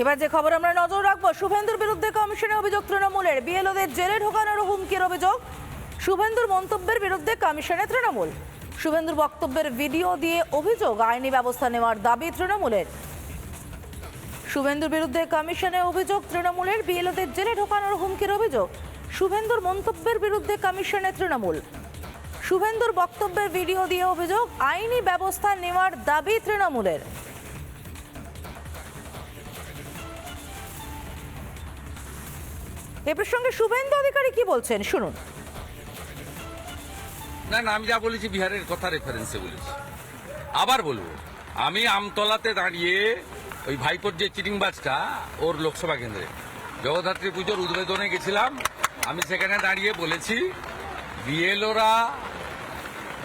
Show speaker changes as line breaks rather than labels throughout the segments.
এবার যে খবর আমরা নজর রাখব, শুভেন্দুর বিরুদ্ধে কমিশনে অভিযোগ তৃণমূলের। বিএলওদের জেলে ঢোকানোর হুমকির অভিযোগ, শুভেন্দুর মন্তব্যের বিরুদ্ধে কমিশনে তৃণমূল। শুভেন্দুর বক্তব্যের ভিডিও দিয়ে অভিযোগ, আইনি ব্যবস্থা নেওয়ার দাবি তৃণমূলের। শুভেন্দুর বিরুদ্ধে কমিশনে অভিযোগ, তৃণমূলের বিএলওদের জেলে ঢোকানোর হুমকির অভিযোগ, শুভেন্দুর মন্তব্যের বিরুদ্ধে কমিশনে তৃণমূল। শুভেন্দুর বক্তব্যের ভিডিও দিয়ে অভিযোগ, আইনি ব্যবস্থা নেওয়ার দাবি তৃণমূলের। এ প্রসঙ্গে শুভেন্দু অধিকারী কি বলছেন? শুনুন।
না না, আমি যা বলেছি বিহারের কথা রেফারেন্সে বলেছি। আবার বলব, আমি আমতলাতে দাঁড়িয়ে ওই ভাইপোর যে চিটিংবাজটা, ওর লোকসভা কেন্দ্রে, জগদ্ধাত্রী পুজোর উদ্বোধনে গেছিলাম। আমি সেখানে দাঁড়িয়ে বলেছি, বিএলওরা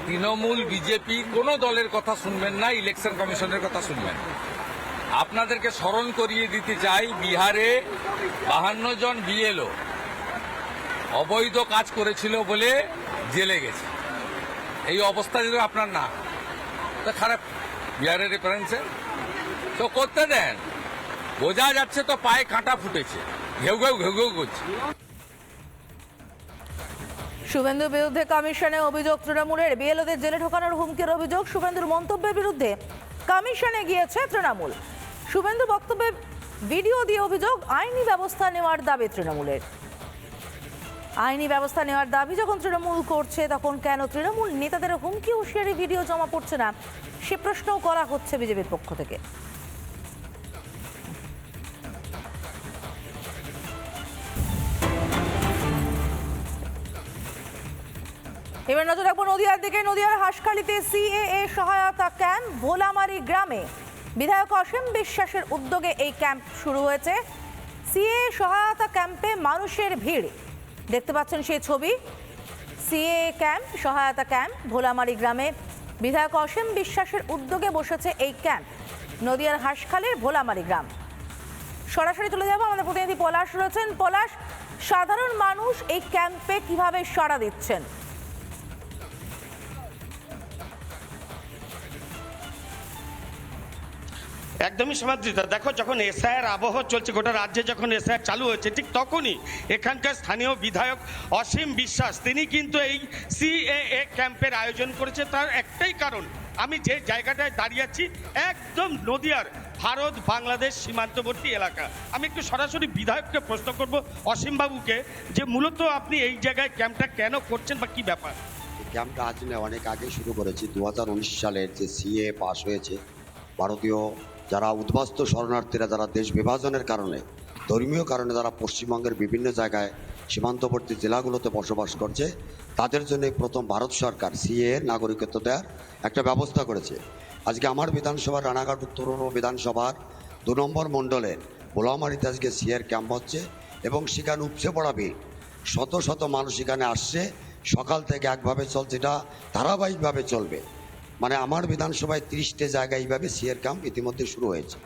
তৃণমূল, বিজেপি, কোনো দলের কথা শুনবেন না, ইলেকশন কমিশনের কথা শুনবেন আপনাদেরকে স্মরণ করিয়ে দিতে চাই, বিহারে বাহান্ন জন বিএলও অবৈধ কাজ করেছিল বলে জেলে গেছে। এই অবস্থা যদি আপনার না, তো খারাপ। বিহারের রেফারেন্সে তো করতে দেন। বোঝা যাচ্ছে তো পায়ে কাঁটা ফুটেছে। ঘেউ ঘেউ ঘেউ ঘেউ করছে।
শুভেন্দুর বিরুদ্ধে কমিশনে অভিযোগ তৃণমূলের। বিএলওদের জেলে ঢোকানোর হুমকির অভিযোগ শুভেন্দুর মন্তব্যের বিরুদ্ধে। কমিশনে গিয়েছে তৃণমূল। শুভেন্দু বক্তব্যে ভিডিও দিয়ে অভিযোগ, আইনি ব্যবস্থা নেওয়ার দাবি তৃণমূলের। আইনি ব্যবস্থা নেওয়ার দাবি যখন তৃণমূল করছে, তখন কেন তৃণমূল নেতাদের হুমকি হুঁশিয়ারি ভিডিও জমা পড়ছে না, সে প্রশ্নও করা হচ্ছে বিজেপির পক্ষ থেকে। এবার নজর রাখব নদিয়ার দিকে। নদিয়ার হাসখালিতে সিএএ সহায়তা ক্যাম্প, ভোলামারি গ্রামে বিধায়ক অসীম বিশ্বাসের উদ্যোগে এই ক্যাম্প শুরু হয়েছে। সিএ সহায়তা ক্যাম্পে মানুষের ভিড়। দেখতে পাচ্ছেন সেই ছবি। সিএ ক্যাম্প, সহায়তা ক্যাম্প, ভোলামারি গ্রামে বিধায়ক অসীম বিশ্বাসের উদ্যোগে বসেছে এই ক্যাম্প, নদিয়ার হাসখালির ভোলামারি গ্রাম। সরাসরি চলে যাব, আমাদের প্রতিনিধি পলাশ রয়েছেন। পলাশ, সাধারণ মানুষ এই ক্যাম্পে কীভাবে সাড়া দিচ্ছেন?
একদমই সমাদৃত দেখো যখন এসআইয়ের আবহ চলছে, গোটা রাজ্যে যখন এসআইআর চালু হয়েছে, ঠিক তখনই এখানকার স্থানীয় বিধায়ক অসীম বিশ্বাস, তিনি কিন্তু এই সিএএ ক্যাম্পের আয়োজন করেছে। তার একটাই কারণ, আমি যে জায়গাটায় দাঁড়িয়ে আছি, একদম নদিয়ার ভারত বাংলাদেশ সীমান্তবর্তী এলাকা। আমি একটু সরাসরি বিধায়ককে প্রশ্ন করব অসীমবাবুকে, যে মূলত আপনি এই জায়গায় ক্যাম্পটা কেন করছেন বা কি ব্যাপার?
ক্যাম্পটা আজ অনেক আগে শুরু করেছি। দু হাজার উনিশ সালের যে সিএ পাস হয়েছে, ভারতীয় যারা উদ্বাস্ত শরণার্থীরা যারা দেশ বিভাজনের কারণে, ধর্মীয় কারণে যারা পশ্চিমবঙ্গের বিভিন্ন জায়গায় সীমান্তবর্তী জেলাগুলোতে বসবাস করছে, তাদের জন্য প্রথম ভারত সরকার সিএ নাগরিকত্ব দেওয়ার একটা ব্যবস্থা করেছে। আজকে আমার বিধানসভার রানাঘাট, উত্তর বিধানসভার দু নম্বর মণ্ডলের ভোলামারিতে আজকে সিএর ক্যাম্প হচ্ছে এবং সেখানে উপচে পড়া শত শত মানুষ এখানে আসছে, সকাল থেকে একভাবে চলছে, এটা ধারাবাহিকভাবে চলবে। মানে আমার বিধানসভায় তিরিশটা জায়গায় এইভাবে সিএর ক্যাম্প ইতিমধ্যে শুরু হয়েছে।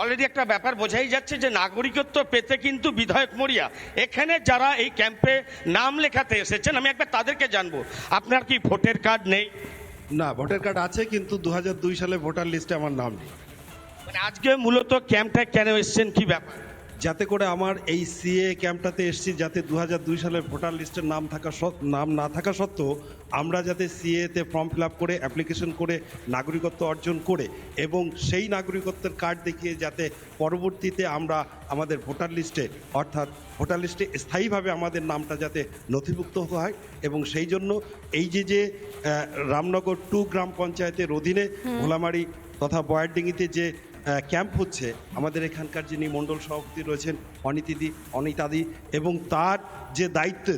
অলরেডি একটা ব্যাপার বোঝাই যাচ্ছে যে নাগরিকত্ব পেতে কিন্তু বিধায়ক মরিয়া এখানে যারা এই ক্যাম্পে নাম লেখাতে এসেছেন আমি একবার তাদেরকে জানব। আপনার কি ভোটার কার্ড নেই?
না ভোটার কার্ড আছে কিন্তু দু হাজার দুই সালে ভোটার লিস্টে আমার নাম নেই।
মানে আজকে মূলত ক্যাম্পটা কেন এসেছেন কি ব্যাপার?
যাতে করে আমার এই সিএ ক্যাম্পটাতে এসেছি যাতে দু দুই সালের ভোটার লিস্টের নাম থাকা নাম না থাকা সত্ত্বেও আমরা যাতে সিএতে ফর্ম ফিল আপ করে অ্যাপ্লিকেশন করে নাগরিকত্ব অর্জন করে এবং সেই নাগরিকত্বের কার্ড দেখিয়ে যাতে পরবর্তীতে আমরা আমাদের ভোটার লিস্টে অর্থাৎ ভোটার লিস্টে স্থায়ীভাবে আমাদের নামটা যাতে নথিভুক্ত হয় এবং সেই জন্য এই যে যে রামনগর টু গ্রাম পঞ্চায়েতের অধীনে ভোলামারি তথা বয়ারডিঙ্গিতে যে ক্যাম্প হচ্ছে আমাদের এখানকার যিনি মণ্ডল সভাপতি রয়েছেন অনিতিদি অনিতাদি এবং তার যে দায়িত্ব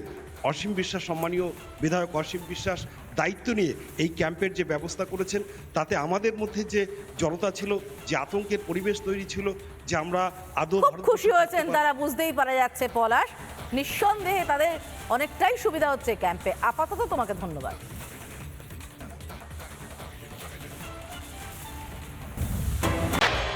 অসীম বিশ্বাস সম্মানীয় বিধায়ক অসীম বিশ্বাস দায়িত্ব নিয়ে এই ক্যাম্পের যে ব্যবস্থা করেছেন তাতে আমাদের মধ্যে যে জনতা ছিল যে আতঙ্কের পরিবেশ তৈরি ছিল যে আমরা আদৌ
খুশি হয়েছেন তারা বুঝতেই পারা যাচ্ছে পলাশ। নিঃসন্দেহে তাদের অনেকটাই সুবিধা হচ্ছে ক্যাম্পে আপাতত তোমাকে ধন্যবাদ।